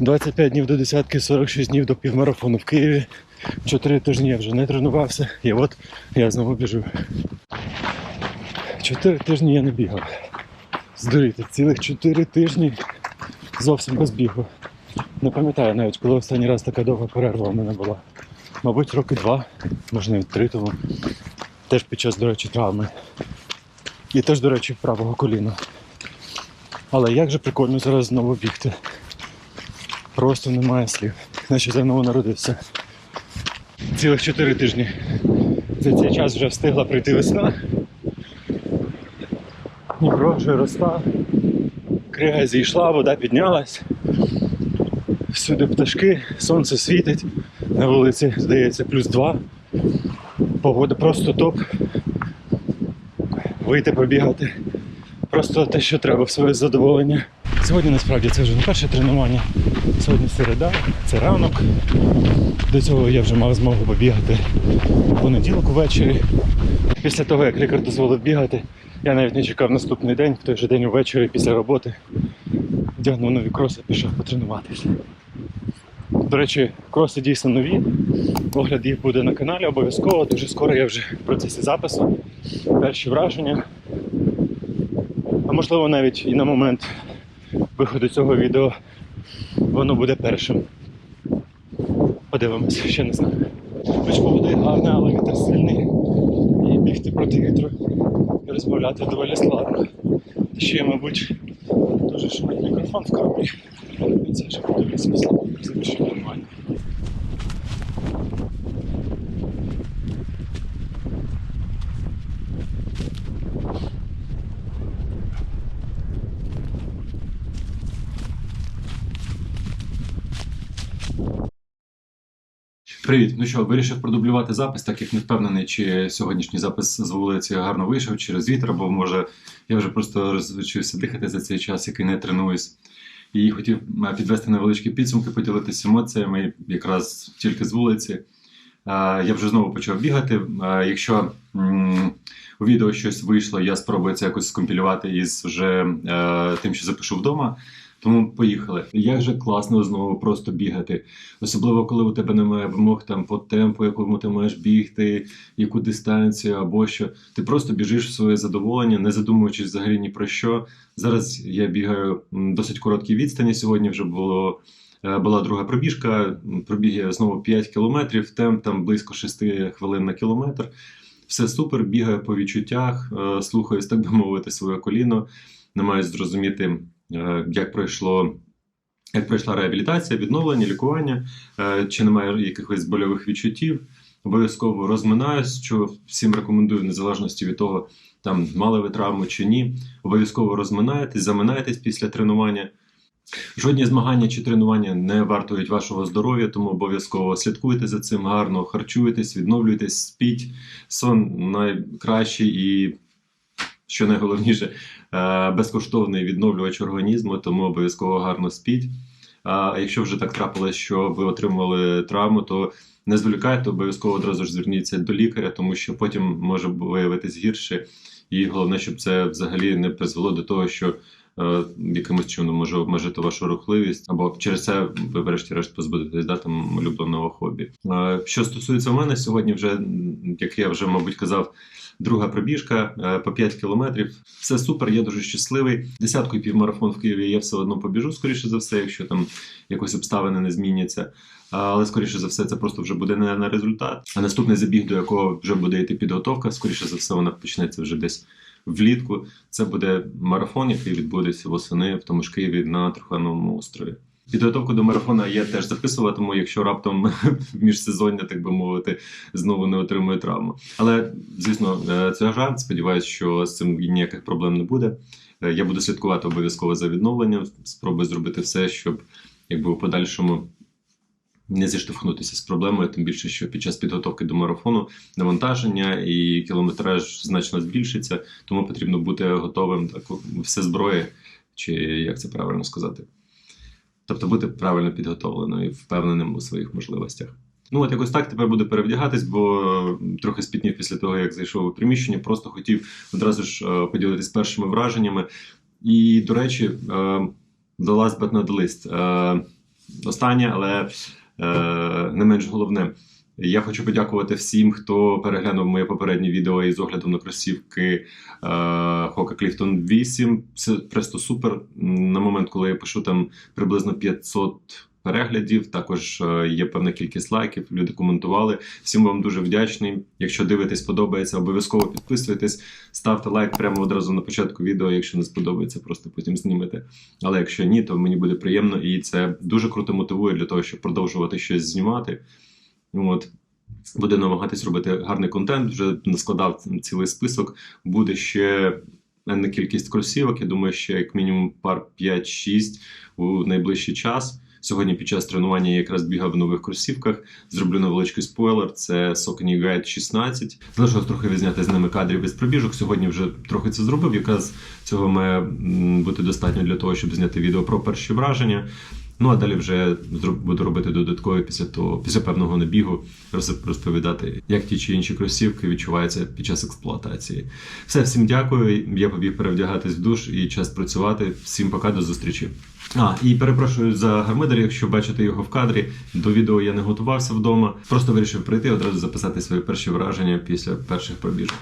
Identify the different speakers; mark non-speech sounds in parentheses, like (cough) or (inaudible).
Speaker 1: 25 днів до десятки, 46 днів до півмарафону в Києві. Чотири тижні я вже не тренувався, і от я знову біжу. Чотири тижні я не бігав. Здуріти, цілих чотири тижні зовсім без бігу. Не пам'ятаю навіть, коли останній раз така довга перерва у мене була. Мабуть, роки два, може навіть три тому. Теж під час, до речі, травми. І теж, до речі, правого коліна. Але як же прикольно зараз знову бігти. Просто немає слів. Наче заново народився. Цілих чотири тижні. За цей час вже встигла прийти весна. Дніпро вже росла. Крига зійшла, вода піднялась. Всюди пташки, сонце світить. На вулиці, здається, плюс два. Погода просто топ. Вийти побігати. Просто те, що треба в своє задоволення. Сьогодні насправді це вже не перше тренування. Сьогодні середа, це ранок. До цього я вже мав змогу побігати в понеділок увечері. Після того, як лікар дозволив бігати, я навіть не чекав наступний день, в той же день увечері після роботи. Вдягнув нові кроси, пішов потренуватися. До речі, кроси дійсно нові. Огляд їх буде на каналі обов'язково. Дуже скоро я вже в процесі запису. Перші враження. А можливо навіть і на момент виходу цього відео воно буде першим. Подивимося, ще не знаю. Хоч погода гарна, але вітер сильний. І бігти проти вітру і розмовляти доволі складно. Та ще, є, мабуть, дуже шумить мікрофон в кораблі. І це вже подивитися слабо, що нормально.
Speaker 2: Привіт. Ну що, вирішив продублювати запис, так як не впевнений, чи сьогоднішній запис з вулиці гарно вийшов через вітер, бо може я вже просто розвчився дихати за цей час, який не тренуюсь. І хотів е, підвести невеличкі підсумки, поділитися емоціями якраз тільки з вулиці. Е, Я вже знову почав бігати. Е, Якщо у відео щось вийшло, я спробую це якось скомпілювати із вже тим, що запишу вдома. Тому поїхали. Як же класно знову просто бігати. Особливо, коли у тебе немає вимог там по темпу, якому ти маєш бігти, яку дистанцію або що. Ти просто біжиш в своє задоволення, не задумуючись взагалі ні про що. Зараз я бігаю досить короткі відстані. Сьогодні вже було. е, Була друга пробіжка, пробіг я знову 5 кілометрів, темп там близько 6 хвилин на кілометр. Все супер, бігаю по відчуттях, е, слухаюсь, так би мовити, своє коліно, намагаюсь зрозуміти, як пройшло як пройшла реабілітація, відновлення, лікування, е, чи немає якихось больових відчуттів. Обов'язково розминаюсь, що всім рекомендую, в незалежності від того, там мали ви травму чи ні. Обов'язково розминаєтесь, заминаєтесь після тренування. Жодні змагання чи тренування не вартують вашого здоров'я, тому обов'язково слідкуйте за цим, гарно харчуєтесь, відновлюєтесь, спіть. Сон найкращий і, що найголовніше, е, безкоштовний відновлювач організму, тому обов'язково гарно спіть. А якщо вже так трапилось, що ви отримали травму, то не зволікайте, обов'язково одразу ж зверніться до лікаря, тому що потім може виявитись гірше. І головне, щоб це взагалі не призвело до того, що е, якимось чином може обмежити вашу рухливість, або через це ви врешті-решт позбудетесь да, там улюбленого хобі. Е, що стосується мене, сьогодні вже, як я вже, мабуть, казав, друга пробіжка е, по 5 кілометрів. Все супер, я дуже щасливий. Десятку і півмарафон в Києві я все одно побіжу, скоріше за все, якщо там якось обставини не зміняться. Але скоріше за все, це просто вже буде не на результат. А наступний забіг, до якого вже буде йти підготовка, скоріше за все, вона почнеться вже десь влітку. Це буде марафон, який відбудеться восени в тому ж Києві на Трухановому острові. Підготовку до марафона я теж записуватиму, якщо раптом (laughs) міжсезоння, так би мовити, знову не отримую травму. Але звісно, е, це жарт. Сподіваюсь, що з цим ніяких проблем не буде. Е, Я буду слідкувати обов'язково за відновленням, спробую зробити все, щоб якби у подальшому не зіштовхнутися з проблемою, тим більше, що під час підготовки до марафону навантаження і кілометраж значно збільшиться, тому потрібно бути готовим так, все зброї, чи як це правильно сказати. Тобто бути правильно підготовленою і впевненим у своїх можливостях. Ну, от якось так тепер буду перевдягатись, бо трохи спітнів після того, як зайшов у приміщення, просто хотів одразу ж е, поділитись першими враженнями. І, до речі, е, the last but not least, е, останнє, але не менш головне. Я хочу подякувати всім, хто переглянув моє попереднє відео із оглядом на кросівки Hoka Clifton 8. Це просто супер. На момент, коли я пишу там приблизно 500 переглядів. Також е, є певна кількість лайків. Люди коментували. Всім вам дуже вдячний. Якщо дивитесь, подобається, обов'язково підписуйтесь, ставте лайк прямо одразу на початку відео. Якщо не сподобається, просто потім знімете. Але якщо ні, то мені буде приємно і це дуже круто мотивує для того, щоб продовжувати щось знімати. От. Буде намагатись робити гарний контент, вже наскладав цілий список. Буде ще енна кількість кросівок. Я думаю, ще як мінімум пар 5-6 у найближчий час. Сьогодні під час тренування я якраз бігав в нових кросівках. Зроблю невеличкий спойлер. Це Saucony Guide 16. Залишилось трохи відзняти з ними кадрів із пробіжок. Сьогодні вже трохи це зробив. Якраз цього має бути достатньо для того, щоб зняти відео про перші враження. Ну а далі вже буду робити додаткові після того, після певного набігу, роз- розповідати, як ті чи інші кросівки відчуваються під час експлуатації. Все, всім дякую. Я побіг перевдягатись в душ і час працювати. Всім пока, до зустрічі. А, і перепрошую за гармидер, якщо бачите його в кадрі. До відео я не готувався вдома. Просто вирішив прийти одразу записати свої перші враження після перших пробіжок.